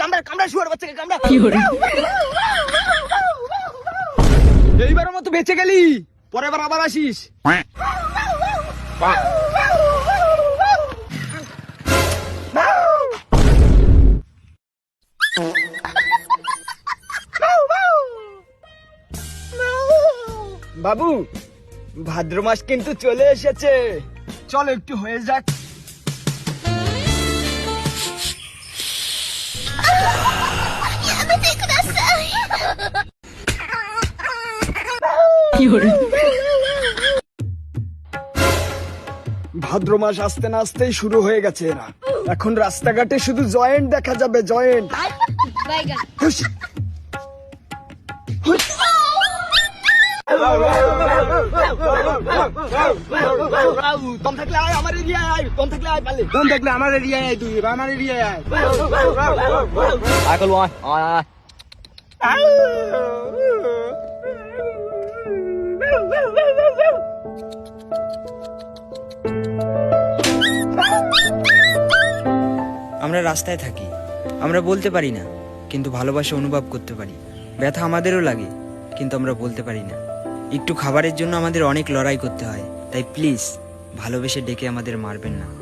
কামড়া কামড়া শুয়ার বাচ্চাকে কামড়া। এইবারের মতো বেঁচে গেলি? পরের বার আবার আসিস। বাবু ভাদ্র মাস কিন্তু চলে এসেছে। চল একটু হয়ে যাক। ভাদ্র মাস আসতে না আসতেই শুরু হয়ে গেছে এরা। এখন রাস্তাঘাটে শুধু জয়েন্ট দেখা যাবে জয়েন্ট। দম থাকলে আয় আমার এরিয়ায় আয় দম থাকলে আয় পালে কোন দেখলে আমার এরিয়ায় আয় তুই আমার এরিয়ায় আয়। আয় আয় আয়। আমরা রাস্তায় থাকি। আমরা বলতে পারি না, কিন্তু ভালোবাসা অনুভব করতে পারি। ব্যথা আমাদেরও লাগে, কিন্তু আমরা বলতে পারি না। একটু খাবারের জন্য আমাদের অনেক লড়াই করতে হয়, তাই প্লিজ ভালোবেসে ডেকে আমাদের মারবেন না।